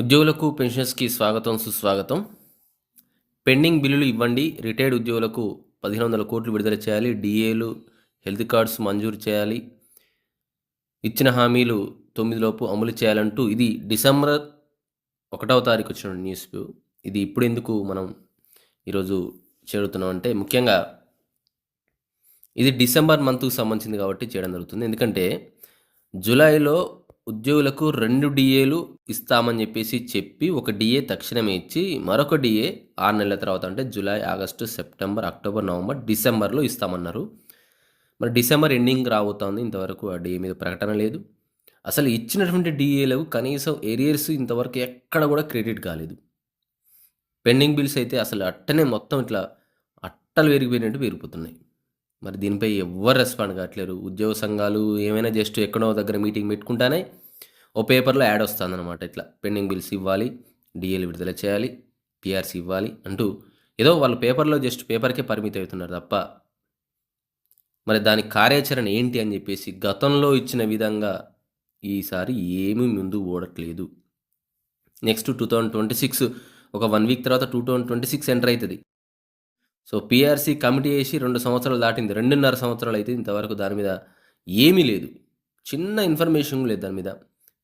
ఉద్యోగులకు పెన్షన్స్కి స్వాగతం సుస్వాగతం. పెండింగ్ బిల్లులు ఇవ్వండి. రిటైర్డ్ ఉద్యోగులకు పదిహేను వందల కోట్లు విడుదల చేయాలి. డిఏలు హెల్త్ కార్డ్స్ మంజూరు చేయాలి. ఇచ్చిన హామీలు తొమ్మిదిలోపు అమలు చేయాలంటూ ఇది డిసెంబర్ ఒకటవ తారీఖు వచ్చిన న్యూస్. ఇది ఇప్పుడు ఎందుకు మనం ఈరోజు చేరుతున్నాం అంటే ముఖ్యంగా ఇది డిసెంబర్ మంత్కు సంబంధించింది కాబట్టి చేయడం జరుగుతుంది. ఎందుకంటే జూలైలో ఉద్యోగులకు రెండు డిఏలు ఇస్తామని చెప్పేసి చెప్పి ఒక డిఏ తక్షణమే ఇచ్చి మరొక డిఏ ఆరు నెలల తర్వాత అంటే July August September October November డిసెంబర్లో ఇస్తామన్నారు. మరి డిసెంబర్ ఎండింగ్ రాబోతోంది. ఇంతవరకు ఆ డిఏ మీద ప్రకటన లేదు. అసలు ఇచ్చినటువంటి డిఏలకు కనీసం ఏరియర్స్ ఇంతవరకు ఎక్కడ కూడా క్రెడిట్ కాలేదు. పెండింగ్ బిల్స్ అయితే అసలు అట్టనే మొత్తం ఇట్లా అట్టలు పెరిగిపోయినట్టు పెరిగిపోతున్నాయి మరి దీనిపై ఎవ్వరు రెస్పాండ్ కావట్లేరు. ఉద్యోగ సంఘాలు ఏమైనా జస్ట్ ఎక్కడో దగ్గర మీటింగ్ పెట్టుకుంటానే ఓ పేపర్లో యాడ్ వస్తుందన్నమాట ఇట్లా. పెండింగ్ బిల్స్ ఇవ్వాలి డిఎల్ విడుదల చేయాలి పిఆర్సీ ఇవ్వాలి అంటూ ఏదో వాళ్ళు పేపర్లో జస్ట్ పేపర్కే పరిమితి అవుతున్నారు తప్ప. మరి దాని కార్యాచరణ ఏంటి అని చెప్పేసి గతంలో ఇచ్చిన విధంగా ఈసారి ఏమీ ముందు ఓడట్లేదు. Next two thousand twenty six ఒక వన్ వీక్ తర్వాత two thousand twenty six enter అవుతుంది. సో పీఆర్సీ కమిటీ వేసి రెండు సంవత్సరాలు దాటింది. రెండున్నర సంవత్సరాలు అయితే ఇంతవరకు దాని మీద ఏమీ లేదు. చిన్న ఇన్ఫర్మేషన్ లేదు దాని మీద.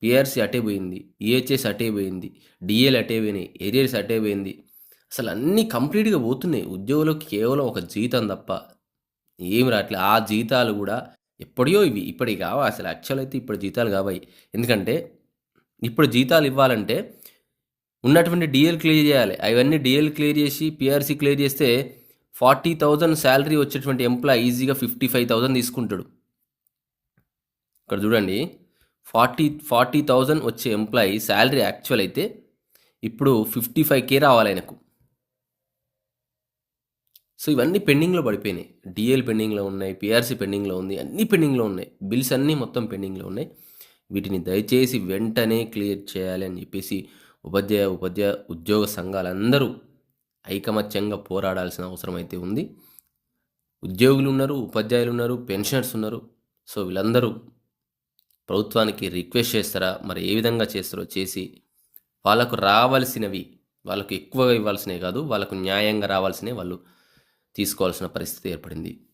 పిఆర్సీ అటే పోయింది ఈహెచ్ఎస్ అటే పోయింది డిఏలు అటే పోయినాయి ఏరియర్స్ అటే పోయింది. అసలు అన్నీ కంప్లీట్గా పోతున్నాయి. ఉద్యోగులకు కేవలం ఒక జీతం తప్ప ఏమి రావట్లేదు ఆ జీతాలు కూడా ఎప్పుడో ఇవి ఇప్పటికి కావా. అసలు యాక్చువల్ అయితే ఇప్పుడు జీతాలు కావాయి. ఎందుకంటే ఇప్పుడు జీతాలు ఇవ్వాలంటే ఉన్నటువంటి డిఎల్ క్లియర్ చేయాలి. అవన్నీ డిఎల్ క్లియర్ చేసి పిఆర్సీ క్లియర్ చేస్తే ఫార్టీ థౌజండ్ శాలరీ వచ్చేటువంటి ఎంప్లాయ్ ఈజీగా ఫిఫ్టీ ఫైవ్ థౌజండ్ తీసుకుంటాడు. ఇక్కడ చూడండి ఫార్టీ ఫార్టీ థౌజండ్ వచ్చే ఎంప్లాయీ శాలరీ యాక్చువల్ అయితే ఇప్పుడు ఫిఫ్టీ ఫైవ్ కే రావాలి ఆయనకు. సో ఇవన్నీ పెండింగ్లో పడిపోయినాయి. డిఎల్ పెండింగ్లో ఉన్నాయి పిఆర్సీ పెండింగ్లో ఉంది అన్నీ పెండింగ్లో ఉన్నాయి. బిల్స్ అన్నీ మొత్తం పెండింగ్లో ఉన్నాయి. వీటిని దయచేసి వెంటనే క్లియర్ చేయాలి అని చెప్పేసి ఉపాధ్యాయ ఉపాధ్యాయ ఉద్యోగ సంఘాలందరూ ఐకమత్యంగా పోరాడాల్సిన అవసరం అయితే ఉంది. ఉద్యోగులు ఉన్నారు ఉపాధ్యాయులు ఉన్నారు పెన్షనర్స్ ఉన్నారు సో వీళ్ళందరూ ప్రభుత్వానికి రిక్వెస్ట్ చేస్తారా? మరి ఏ విధంగా చేస్తారో చేసి వాళ్ళకు రావాల్సినవి వాళ్ళకు ఎక్కువగా ఇవ్వాల్సినవి కాదు వాళ్ళకు న్యాయంగా రావాల్సినవి వాళ్ళు తీసుకోవాల్సిన పరిస్థితి ఏర్పడింది.